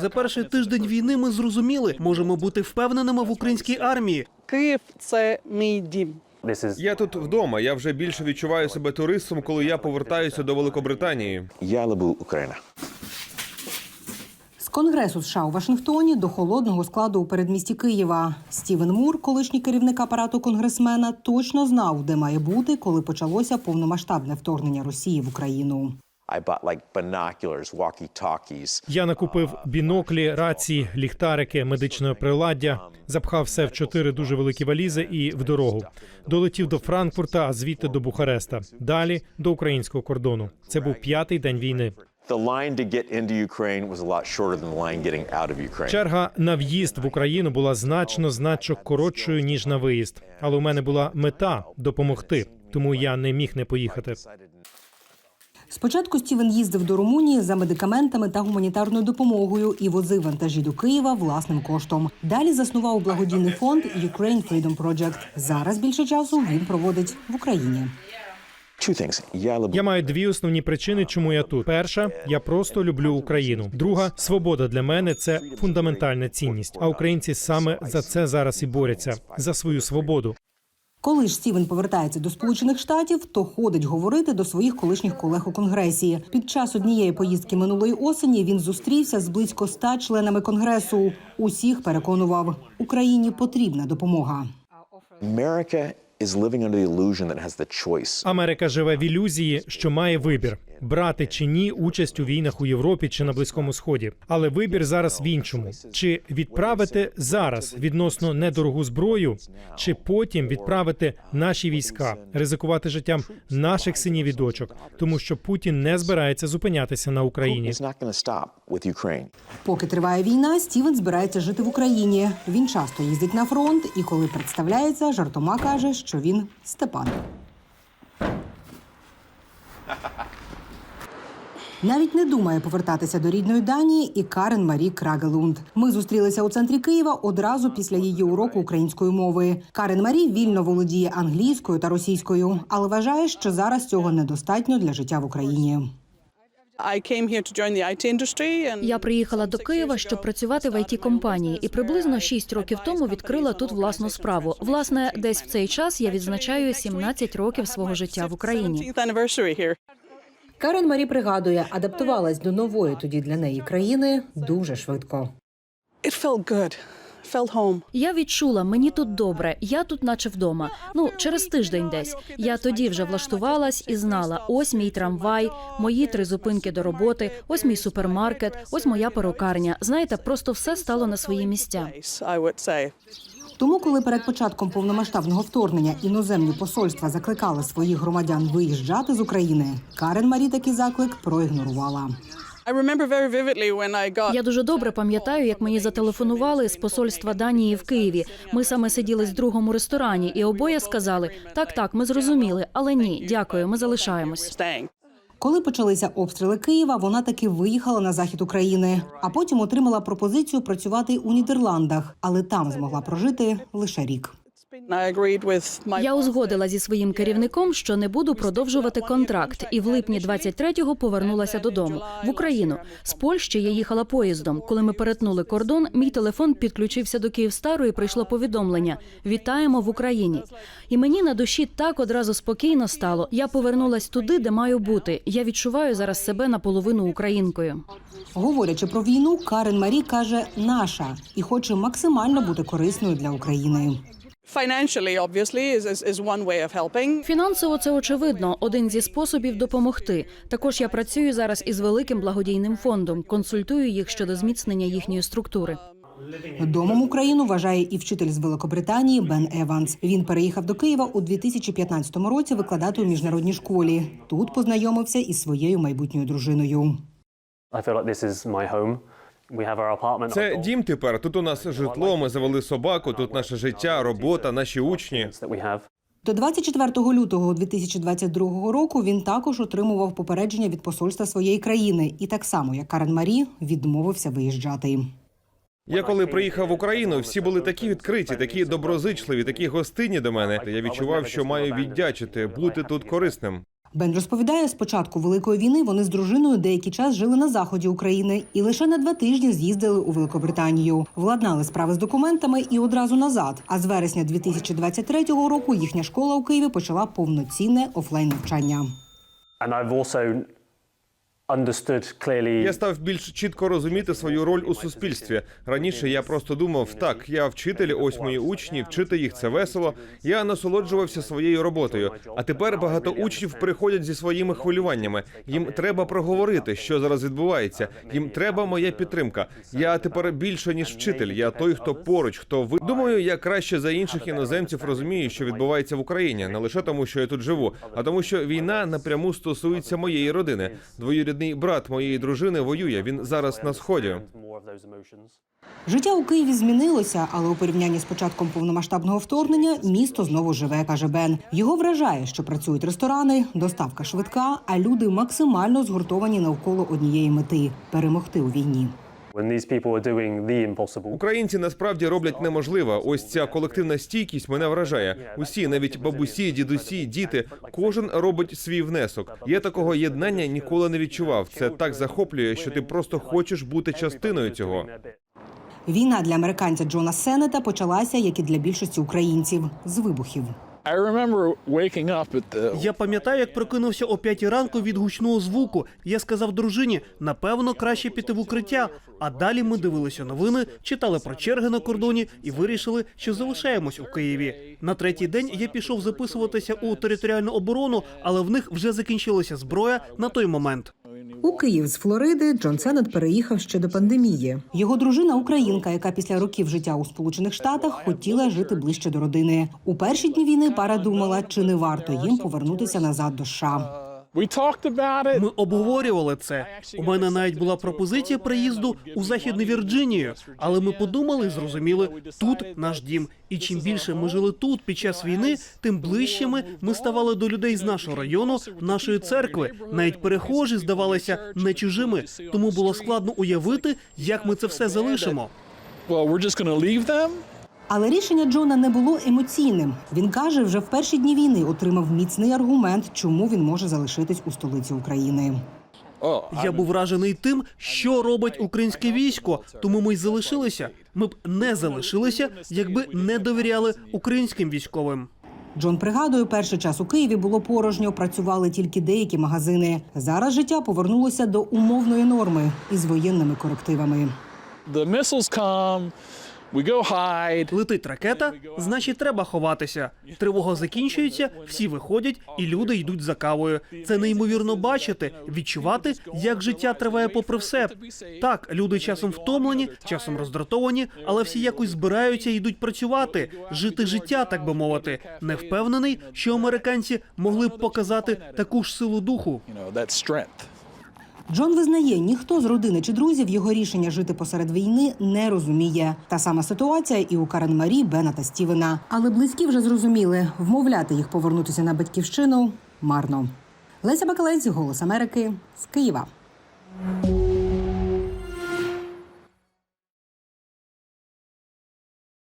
За перший тиждень війни ми зрозуміли, можемо бути впевненими в українській армії. Київ це мій дім. Я тут вдома. Я вже більше відчуваю себе туристом, коли я повертаюся до Великобританії. Я люблю Україну. З Конгресу США у Вашингтоні до холодного складу у передмісті Києва. Стівен Мур, колишній керівник апарату конгресмена, точно знав, де має бути, коли почалося повномасштабне вторгнення Росії в Україну. Я накупив біноклі, рації, ліхтарики, медичне приладдя, запхав все в чотири дуже великі валізи і в дорогу. Долетів до Франкфурта, а звідти до Бухареста. Далі до українського кордону. Це був п'ятий день війни. Черга на в'їзд в Україну була значно значно коротшою ніж на виїзд. Але у мене була мета допомогти, тому я не міг не поїхати. Спочатку Стівен їздив до Румунії за медикаментами та гуманітарною допомогою і возив вантажі до Києва власним коштом. Далі заснував благодійний фонд Ukraine Freedom Project. Зараз більше часу він проводить в Україні. Two things. Я маю дві основні причини, чому я тут. Перша, я просто люблю Україну. Друга свобода для мене це фундаментальна цінність. А українці саме за це зараз і борються за свою свободу. Коли ж Стівен повертається до Сполучених Штатів, то ходить говорити до своїх колишніх колег у конгресі. Під час однієї поїздки минулої осені він зустрівся з близько ста членами конгресу. Усіх переконував, Україні потрібна допомога. America is living under the illusion that it has the choice. Америка живе в ілюзії, що має вибір брати чи ні участь у війнах у Європі чи на Близькому Сході. Але вибір зараз в іншому: чи відправити зараз відносно недорогу зброю, чи потім відправити наші війська, ризикувати життям наших синів і дочок, тому що Путін не збирається зупинятися на Україні. Поки триває війна, Стівен збирається жити в Україні. Він часто їздить на фронт, і коли представляється, жартома каже, що він Степан. Навіть не думає повертатися до рідної Данії і Карен Марі Крагелунд. Ми зустрілися у центрі Києва одразу після її уроку української мови. Карен Марі вільно володіє англійською та російською, але вважає, що зараз цього недостатньо для життя в Україні. Я приїхала до Києва, щоб працювати в it компанії, і приблизно 6 років тому відкрила тут власну справу. Власне, десь в цей час я відзначаю 17 років свого життя в Україні. 17th anniversary here. Карен Марі пригадує, адаптувалась до нової тоді для неї країни дуже швидко. It felt good. Felt home. Я відчула, мені тут добре, я тут, наче вдома. Ну, через тиждень десь. Я тоді вже влаштувалась і знала: ось мій трамвай, мої три зупинки до роботи, ось мій супермаркет, ось моя перукарня. Знаєте, просто все стало на свої місця. Тому, коли перед початком повномасштабного вторгнення іноземні посольства закликали своїх громадян виїжджати з України, Карен Марі такий заклик проігнорувала. I remember very vividly when I got Я дуже добре пам'ятаю, як мені зателефонували з посольства Данії в Києві. Ми саме сиділи з другом у ресторані, і обоє сказали: так, так, ми зрозуміли, але ні, дякую, ми залишаємось. Коли почалися обстріли Києва, вона таки виїхала на захід України, а потім отримала пропозицію працювати у Нідерландах, але там змогла прожити лише рік. Я узгодила зі своїм керівником, що не буду продовжувати контракт, і в липні 23-го повернулася додому в Україну. З Польщі я їхала поїздом. Коли ми перетнули кордон, мій телефон підключився до Київстару і прийшло повідомлення: Вітаємо в Україні. І мені на душі так одразу спокійно стало. Я повернулась туди, де маю бути. Я відчуваю зараз себе наполовину українкою. Говорячи про війну, Карен Марі каже наша і хоче максимально бути корисною для України. Financially obviously is, is is one way of helping. Фінансово це очевидно один зі способів допомогти. Також я працюю зараз із великим благодійним фондом, консультую їх щодо зміцнення їхньої структури. Домом Україну вважає і вчитель з Великобританії Бен Еванс. Він переїхав до Києва у 2015 році викладати у міжнародній школі. Тут познайомився із своєю майбутньою дружиною. I feel like this is my home. We have our apartment. Це дім тепер. Тут у нас житло. Ми завели собаку. Тут наше життя, робота, наші учні. До 24 лютого 2022 року він також отримував попередження від посольства своєї країни і так само, як Карен Марі, відмовився виїжджати. Я коли приїхав в Україну, всі були такі відкриті, такі доброзичливі, такі гостинні до мене. Я відчував, що маю віддячити, бути тут корисним. Бен розповідає, з початку великої війни вони з дружиною деякий час жили на заході України і лише на два тижні з'їздили у Великобританію. Владнали справи з документами і одразу назад. А з вересня 2023 року їхня школа у Києві почала повноцінне офлайн навчання. Я став більш чітко розуміти свою роль у суспільстві. Раніше я просто думав: так, я вчитель, ось мої учні, вчити їх це весело. Я насолоджувався своєю роботою. А тепер багато учнів приходять зі своїми хвилюваннями. Їм треба проговорити, що зараз відбувається. Їм треба моя підтримка. Я тепер більше ніж вчитель. Я той, хто поруч, хто ви думаю, я краще за інших іноземців розумію, що відбувається в Україні, не лише тому, що я тут живу, а тому, що війна напряму стосується моєї родини. Двоюрідний брат моєї дружини воює. Він зараз на сході. Життя у Києві змінилося, але у порівнянні з початком повномасштабного вторгнення місто знову живе, каже Бен. Його вражає, що працюють ресторани, доставка швидка, а люди максимально згуртовані навколо однієї мети перемогти у війні. When these people are doing the impossible, Українці насправді роблять неможливе. Ось ця колективна стійкість мене вражає. Усі, навіть бабусі, дідусі, діти, кожен робить свій внесок. Я такого єднання ніколи не відчував. Це так захоплює, що ти просто хочеш бути частиною цього. Війна для американця Джона Сеннета почалася, як і для більшості українців, з вибухів. Я пам'ятаю, як прокинувся о п'ятій ранку від гучного звуку. Я сказав дружині, напевно, краще піти в укриття. А далі ми дивилися новини, читали про черги на кордоні і вирішили, що залишаємось у Києві. На третій день я пішов записуватися у територіальну оборону, але в них вже закінчилася зброя на той момент. У Київ з Флориди Джон Сеннет переїхав ще до пандемії. Його дружина українка, яка після років життя у Сполучених Штатах хотіла жити ближче до родини. У перші дні війни пара думала, чи не варто їм повернутися назад до США. Ми обговорювали це. У мене навіть була пропозиція приїзду у західну Вірджинію, але ми подумали, і зрозуміли, тут наш дім. І чим більше ми жили тут під час війни, тим ближчими ми ставали до людей з нашого району, нашої церкви. Навіть перехожі здавалися не чужими, тому було складно уявити, як ми це все залишимо. Але рішення Джона не було емоційним. Він каже, вже в перші дні війни отримав міцний аргумент, чому він може залишитись у столиці України. Я був вражений тим, що робить українське військо, тому ми й залишилися. Ми б не залишилися, якби не довіряли українським військовим. Джон пригадує, перший час у Києві було порожньо, працювали тільки деякі магазини. Зараз життя повернулося до умовної норми із воєнними корективами. Летить ракета, значить, треба ховатися. Тривога закінчується, всі виходять, і люди йдуть за кавою. Це неймовірно бачити, відчувати, як життя триває попри все. Так, люди часом втомлені, часом роздратовані, але всі якось збираються і йдуть працювати, жити життя, так би мовити. Не впевнений, що американці могли б показати таку ж силу духу. Джон визнає, ніхто з родини чи друзів його рішення жити посеред війни не розуміє. Та сама ситуація і у Карен Марі, Бена та Стівена. Але близькі вже зрозуміли, вмовляти їх повернутися на батьківщину марно. Леся Бакалець, Голос Америки з Києва.